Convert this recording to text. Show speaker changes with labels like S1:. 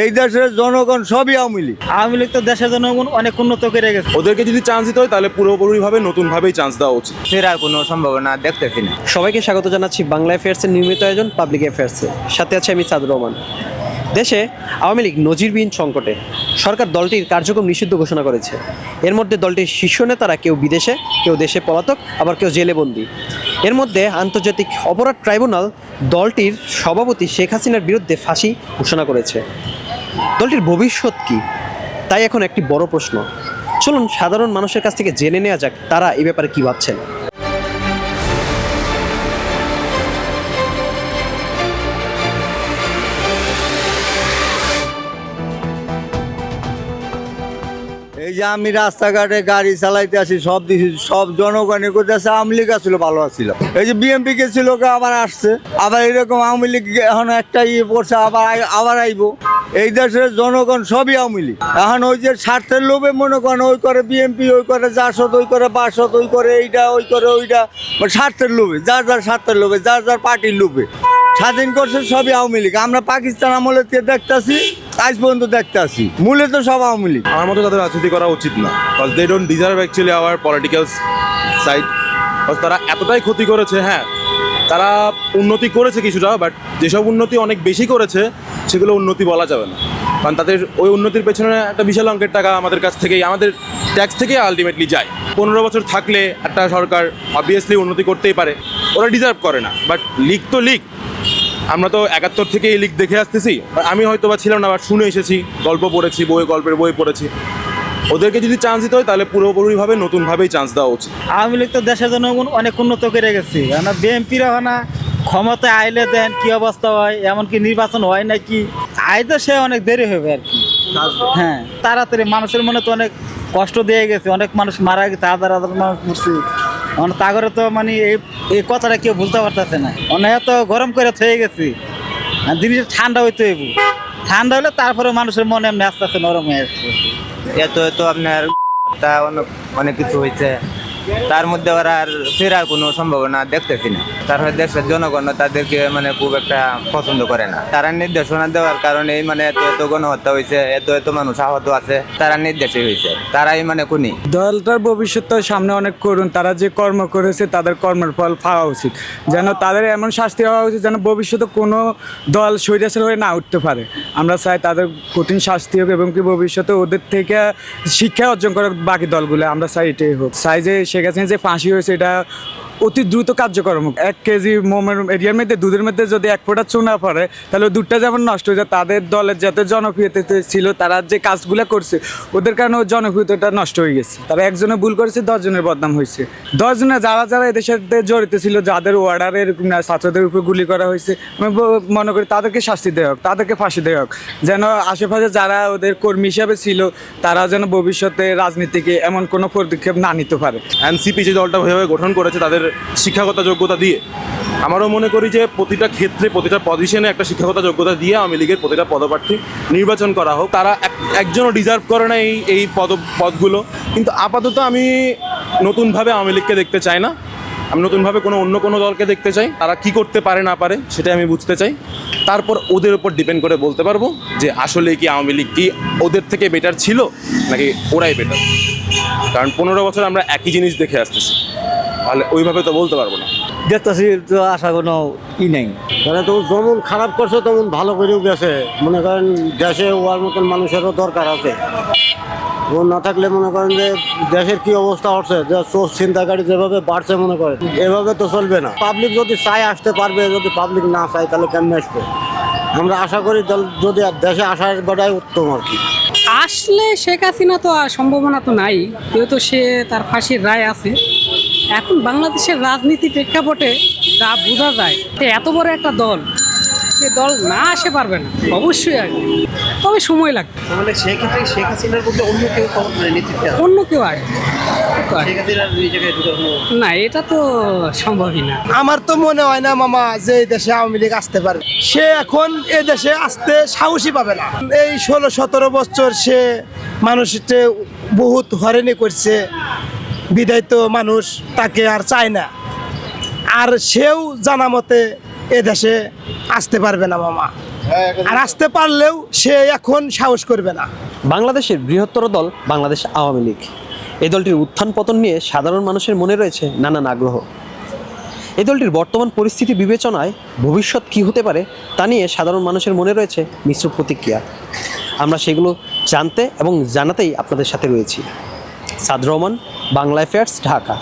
S1: এই দেশের জনগণ সবই আওয়ামী লীগ।
S2: আওয়ামী লীগ তো দেশের জনগণ অনেক উন্নত করে গেছে।
S3: ওদেরকে যদি চান্স দিতে হয় তাহলে পুরোপুরিভাবে নতুনভাবেই চান্স দেওয়া উচিত।
S4: ফেরার কোনো সম্ভাবনা দেখতেছি না।
S5: সবাইকে স্বাগত জানাচ্ছি বাংলা অ্যাফেয়ার্সের নিয়মিত আয়োজন পাবলিক অ্যাফেয়ার্সে সাথে আছে আমি সাদুর রহমান। দেশে আওয়ামী লীগ নজিরবিহীন সংকটে। সরকার দলটির কার্যক্রম নিষিদ্ধ ঘোষণা করেছে। এর মধ্যে দলটির শীর্ষ নেতারা কেউ বিদেশে কেউ দেশে পলাতক আবার কেউ জেলে বন্দী এর মধ্যে আন্তর্জাতিক অপরাধ ট্রাইব্যুনাল দলটির সভাপতি শেখ হাসিনার বিরুদ্ধে ফাঁসি ঘোষণা করেছে। দলটির ভবিষ্যৎ কি? তাই এখন একটি বড় প্রশ্ন। চলুন সাধারণ মানুষের কাছ থেকে জেনে নেওয়া যাক তারা এ ব্যাপারে কী ভাবছেন।
S1: যে আমি রাস্তাঘাটে গাড়ি চালাইতে আসি, সব দিছি, সব জনগণে করতেছে আওয়ামী লীগ আসলে, ভালো আছিল এই যে বিএমপি কে ছিল আবার আসছে, আবার এরকম আওয়ামী লীগ এখন একটা ইয়ে পড়ছে আবার আবার আইবো। এই দেশের জনগণ সবই আওয়ামী লীগ। এখন ওই যে স্বার্থের লোভে মনে করেন, ওই করে বিএমপি ওই করে জাসদ ওই করে বাসদ ওই করে এইটা ওই করে ওইটা মানে স্বার্থের লোভে, যার যার স্বার্থের লোভে, যার যার পার্টির লোভে। স্বাধীন করছে সবই আওয়ামী লীগ। আমরা পাকিস্তান আমলে দেখতেছি আজ পর্যন্ত দেখতে আসি। মূলে তো সব আওয়ামী লীগ।
S3: আমার মতে তাদের রাজনীতি করা উচিত না because they don't deserve actually our political side তারা এতটাই ক্ষতি করেছে হ্যাঁ তারা উন্নতি করেছে কিছুটা বাট যেসব উন্নতি অনেক বেশি করেছে, সেগুলো উন্নতি বলা যাবে না। কারণ তাদের ওই উন্নতির পেছনে একটা বিশাল অঙ্কের টাকা আমাদের কাছ থেকেই আমাদের ট্যাক্স থেকেই আলটিমেটলি যায়। পনেরো বছর থাকলে একটা সরকার অবভিয়াসলি উন্নতি করতেই পারে, ওরা ডিজার্ভ করে না। বাট লিক তো লিগ আমরা তো একাত্তর থেকে এই লিগ দেখে আসতেছি। আমি হয়তো বা ছিলাম না বাট শুনে এসেছি গল্প পড়েছি বই গল্পের বই পড়েছি। ওদেরকে যদি চান্স দিতে হয় তাহলে পুরোপুরিভাবে নতুনভাবেই চান্স দেওয়া উচিত।
S2: আওয়ামী লীগ তো দেশের জনগণ অনেক উন্নত করে গেছে। কেন বিএনপির না ক্ষমতায় আইলে দেন কি অবস্থা হয় এমনকি নির্বাচন হয় নাকি আইতে সে অনেক দেরি হবে আর কি। হ্যাঁ তাড়াতাড়ি মানুষের মনে তো অনেক কষ্ট দিয়ে গেছে অনেক মানুষ মারা গেছে হাজার হাজার মানুষ মরছে। মানে তাগরে তো মানে এই এই কথাটা কেউ বুঝতে পারতেছে না। অনেক এত গরম করে থয়ে গেছি। জিনিসটা ঠান্ডা হইতে হইব। ঠান্ডা হলে তারপরে মানুষের মনে এমনি আস্তে আস্তে নরম হয়ে আসছে
S4: এত এত আপনার অনেক অনেক কিছু হয়েছে তার মধ্যে ওরা আর ফেরার কোনো সম্ভাবনা দেখতেছি না। তারপরে দেশের জনগণ তাদেরকে মানে খুব একটা পছন্দ করে না। তারা নির্দেশনা দেওয়ার কারণে মানে এত এত গণহত্যা হয়েছে, এত এত মানুষ আহত আছে, তারা নির্দেশে হয়েছে। তারাই মানে খুনি।
S6: দলটার ভবিষ্যৎ সামনে অনেক করুন, তারা যে কর্ম করেছে তাদের কর্মের ফল পাওয়া উচিত। যেন তাদের এমন শাস্তি হওয়া উচিত যেন ভবিষ্যতে কোনো দল স্বৈরাচার হয়ে না উঠতে পারে। আমরা চাই তাদের কঠিন শাস্তি হোক এবং কি ভবিষ্যতে ওদের থেকে শিক্ষা অর্জন করে বাকি দলগুলো, আমরা চাই এটাই হোক। চাই যে শেখ হাসিনা যে ফাঁসি হয়েছে এটা অতি দ্রুত কার্যকরম এক কেজি মোমের এরিয়ার মধ্যে, দুধের মধ্যে যদি এক ফোঁটা চুনা পড়ে, তাহলে দুধটা যেমন নষ্ট হয়ে যায়, তাদের দলের যাতে জনপ্রিয়তা ছিল, তারা যে কাজগুলো করছে, ওদের কারণে জনপ্রিয়তাটা নষ্ট হয়ে গেছে। তারা একজনে ভুল করেছে, দশজনের বদনাম হয়েছে। দশজনে যারা যারা এদের সাথে জড়িত ছিল, যাদের ওয়ার্ডারে এরকম ছাত্রদের উপর গুলি করা হয়েছে, আমি মনে করি তাদেরকে শাস্তি দেওয়া হোক, তাদেরকে ফাঁসি দেওয়া হোক। যেন আশেপাশে যারা ওদের কর্মী হিসাবে ছিল, তারা যেন ভবিষ্যতে রাজনীতিকে এমন কোনো পদক্ষেপ না নিতে পারে।
S3: এনসিপি যে দলটা ভাবে গঠন করেছে, তাদের শিক্ষাগত যোগ্যতা দিয়ে। আমারও মনে করি যে প্রতিটা ক্ষেত্রে প্রতিটা পজিশনে একটা শিক্ষাগত যোগ্যতা দিয়ে আওয়ামী লীগের প্রতিটা পদপ্রার্থী নির্বাচন করা হোক। তারা এক- একজনও ডিজার্ভ করে না এই এই পদ পদগুলো। কিন্তু আপাতত আমি নতুনভাবে আওয়ামী লীগকে দেখতে চাই না। আমি নতুনভাবে কোনো অন্য কোনো দলকে দেখতে চাই তারা কি করতে পারে না পারে সেটা আমি বুঝতে চাই। তারপর ওদের উপর ডিপেন্ড করে বলতে পারব যে আসলে কি আওয়ামী লীগ কি ওদের থেকে বেটার ছিল নাকি ওরাই বেটার কারণ পনেরো বছর আমরা একই জিনিস দেখে আসতেছি। তাহলে ওইভাবে তো বলতে পারব না।
S1: দেখতেছি তো আশা কোনো ই নেই।
S7: তারা তো যেমন খারাপ করছে তেমন ভালো করেও গেছে। মনে করেন দেশে ওয়ার মতন মানুষেরও দরকার আছে। ও না থাকলে মনে করেন যে দেশের কি অবস্থা হচ্ছে যে চোর ছিনতাকারী যেভাবে বাড়ছে মনে করেন। এভাবে তো চলবে না। পাবলিক যদি চাই আসতে পারবে, যদি পাবলিক না চায়, তাহলে কেমনে আসবে? আমরা আশা করি যদি দেশে আসার বেটাই উত্তম আর কি।
S8: আসলে শেখ হাসিনা তো সম্ভাবনা তো নাই, যেহেতু সে তার ফাঁসির রায় আছে। এখন বাংলাদেশের রাজনীতি প্রেক্ষাপটে তা বোঝা যায় এত বড় একটা দল সে দল না আসে পারবে না অবশ্যই আসবে। তবে সময় লাগবে।
S5: তাহলে সেক্ষেত্রে শেখ হাসিনার মধ্যে অন্য কেউ নেতৃত্বে
S8: অন্য কেউ আসবে। না এটা তো সম্ভবই না।
S9: আমার তো মনে হয় না মামা যে এই দেশে আওয়ামী লীগ আসতে পারবে সে এখন এ দেশে আসতে সাহসী পাবে না। এই ষোলো সতেরো বছর সে মানুষকে বহুত হরেনি করছে। বিদায় তো মানুষ তাকে আর চায় না। আর সেও জানা মতে এ দেশে আসতে পারবে না মামা। আর আসতে পারলেও সে এখন সাহস করবে না।
S5: বাংলাদেশের বৃহত্তর দল বাংলাদেশ আওয়ামী লীগ। এই দলটির উত্থান পতন নিয়ে সাধারণ মানুষের মনে রয়েছে নানান আগ্রহ। এই দলটির বর্তমান পরিস্থিতি বিবেচনায় ভবিষ্যৎ কী হতে পারে তা নিয়ে সাধারণ মানুষের মনে রয়েছে মিশ্র প্রতিক্রিয়া। আমরা সেগুলো জানতে এবং জানাতেই আপনাদের সাথে রয়েছি। সাদ রহমান বাংলা অ্যাফেয়ার্স ঢাকা।